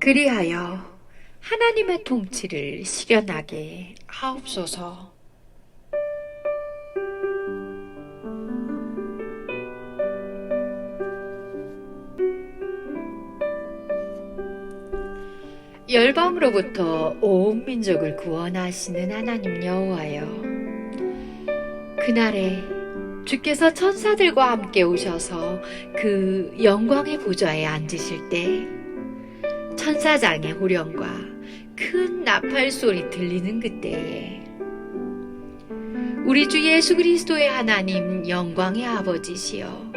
그리하여 하나님의 통치를 실현하게 하옵소서. 열방으로부터 온 민족을 구원하시는 하나님 여호와여 그날에 주께서 천사들과 함께 오셔서 그 영광의 보좌에 앉으실 때 천사장의 호령과 큰 나팔 소리 들리는 그때에 우리 주 예수 그리스도의 하나님 영광의 아버지시여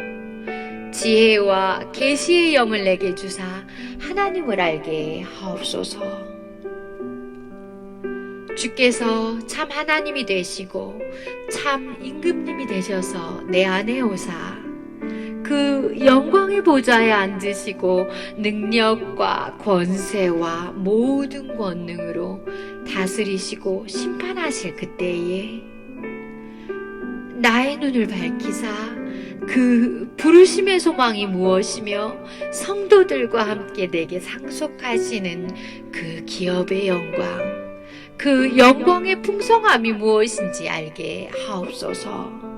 지혜와 계시의 영을 내게 주사 하나님을 알게 하옵소서. 주께서 참 하나님이 되시고 참 임금님이 되셔서 내 안에 오사 그 영광의 보좌에 앉으시고 능력과 권세와 모든 권능으로 다스리시고 심판하실 그때에 나의 눈을 밝히사 그 부르심의 소망이 무엇이며 성도들과 함께 내게 상속하시는 그 기업의 영광 그 영광의 풍성함이 무엇인지 알게 하옵소서.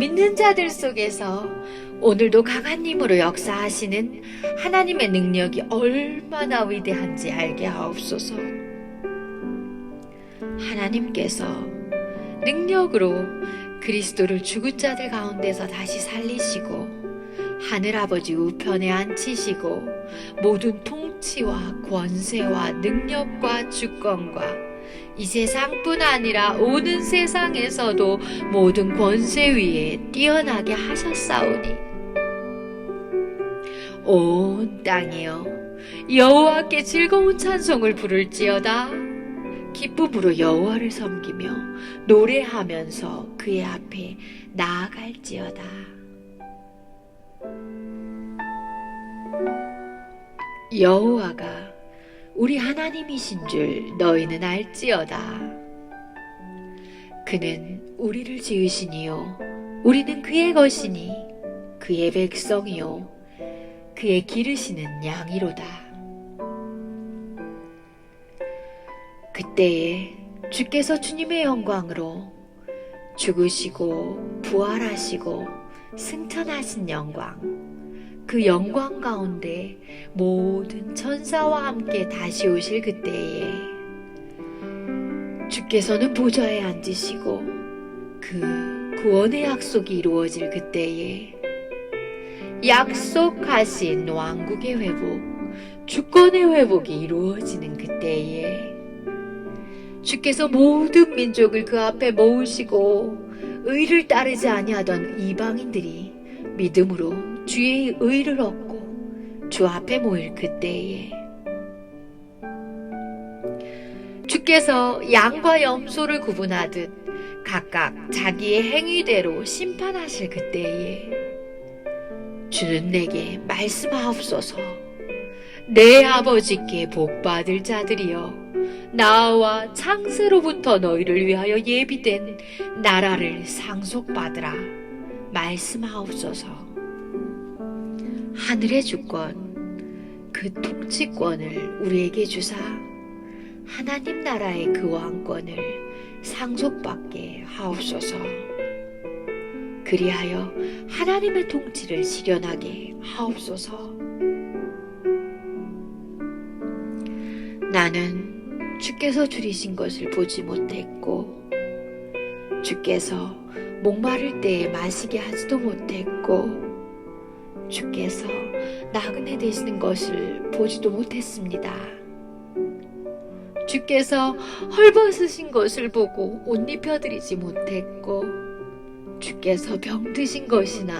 믿는 자들 속에서 오늘도 강한 힘으로 역사하시는 하나님의 능력이 얼마나 위대한지 알게 하옵소서. 하나님께서 능력으로 그리스도를 죽은 자들 가운데서 다시 살리시고 하늘아버지 우편에 앉히시고 모든 통치와 권세와 능력과 주권과 이 세상뿐 아니라 오는 세상에서도 모든 권세 위에 뛰어나게 하셨사오니 온 땅이여 여호와께 즐거운 찬송을 부를지어다 기쁨으로 여호와를 섬기며 노래하면서 그의 앞에 나아갈지어다. 여호와가 우리 하나님이신 줄 너희는 알지어다. 그는 우리를 지으시니요 우리는 그의 것이니 그의 백성이요 그의 기르시는 양이로다. 그때에 주께서 주님의 영광으로 죽으시고 부활하시고 승천하신 영광 그 영광 가운데 모든 천사와 함께 다시 오실 그때에 주께서는 보좌에 앉으시고 그 구원의 약속이 이루어질 그때에 약속하신 왕국의 회복, 주권의 회복이 이루어지는 그때에 주께서 모든 민족을 그 앞에 모으시고 의를 따르지 아니하던 이방인들이 믿음으로 주의 의를 얻고 주 앞에 모일 그때에. 주께서 양과 염소를 구분하듯 각각 자기의 행위대로 심판하실 그때에 주는 내게 말씀하옵소서. 내 아버지께 복받을 자들이여 나와 창세로부터 너희를 위하여 예비된 나라를 상속받으라 말씀하옵소서. 하늘의 주권 그 통치권을 우리에게 주사 하나님 나라의 그 왕권을 상속받게 하옵소서. 그리하여 하나님의 통치를 실현하게 하옵소서. 나는 주께서 줄이신 것을 보지 못했고 주께서 목마를 때에 마시게 하지도 못했고 주께서 나그네 되시는 것을 보지도 못했습니다. 주께서 헐벗으신 것을 보고 옷 입혀드리지 못했고 주께서 병드신 것이나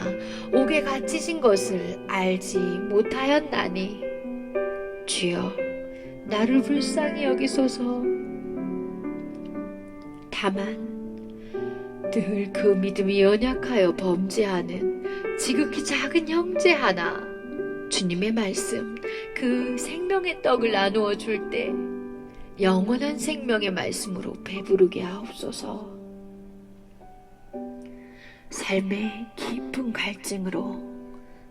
옥에 갇히신 것을 알지 못하였나니 주여 나를 불쌍히 여기소서 다만 늘 그 믿음이 연약하여 범죄하는 지극히 작은 형제 하나. 주님의 말씀 그 생명의 떡을 나누어 줄 때 영원한 생명의 말씀으로 배부르게 하옵소서. 삶의 깊은 갈증으로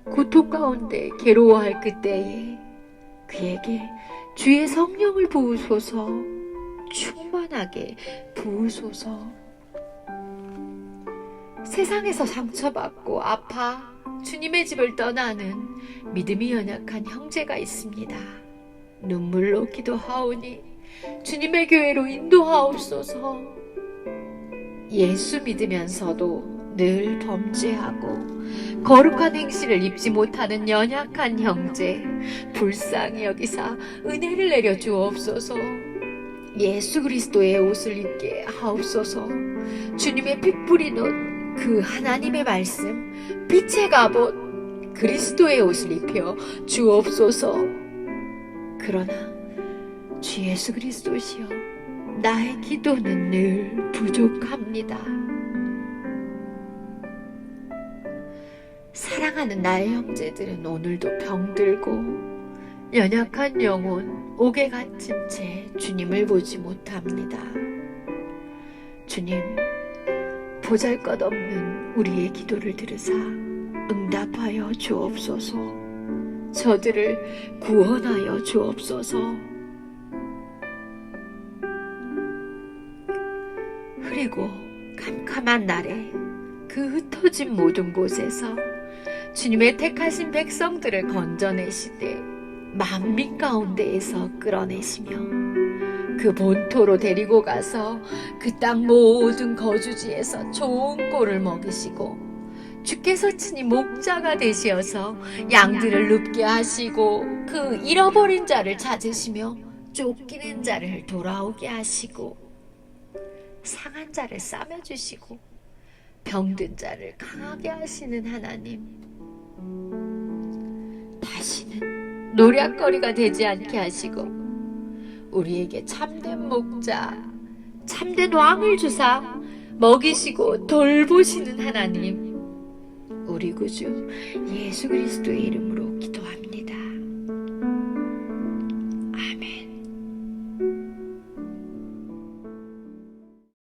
고통 가운데 괴로워할 그때에 그에게 주의 성령을 부으소서. 충만하게 부으소서 세상에서 상처받고 아파 주님의 집을 떠나는 믿음이 연약한 형제가 있습니다. 눈물로 기도하오니 주님의 교회로 인도하옵소서. 예수 믿으면서도 늘 범죄하고 거룩한 행실을 입지 못하는 연약한 형제 불쌍히 여기사 은혜를 내려 주옵소서. 예수 그리스도의 옷을 입게 하옵소서. 주님의 핏불이 놓은 그 하나님의 말씀 빛의 갑옷 그리스도의 옷을 입혀 주옵소서. 그러나 주 예수 그리스도시여 나의 기도는 늘 부족합니다. 사랑하는 나의 형제들은 오늘도 병들고 연약한 영혼 옥에 갇힌 채 주님을 보지 못합니다. 주님, 보잘 것 없는 우리의 기도를 들으사 응답하여 주옵소서. 저들을 구원하여 주옵소서. 흐리고 캄캄한 날에 그 흩어진 모든 곳에서 주님의 택하신 백성들을 건져내시되 만민 가운데에서 끌어내시며 그 본토로 데리고 가서 그 땅 모든 거주지에서 좋은 꼴을 먹이시고 주께서 친히 목자가 되시어서 양들을 눕게 하시고 그 잃어버린 자를 찾으시며 쫓기는 자를 돌아오게 하시고 상한 자를 싸매 주시고 병든 자를 강하게 하시는 하나님 다시는 노략거리가 되지 않게 하시고 우리에게 참된 목자 참된 왕을 주사 먹이시고 돌보시는 하나님 우리 구주 예수 그리스도의 이름으로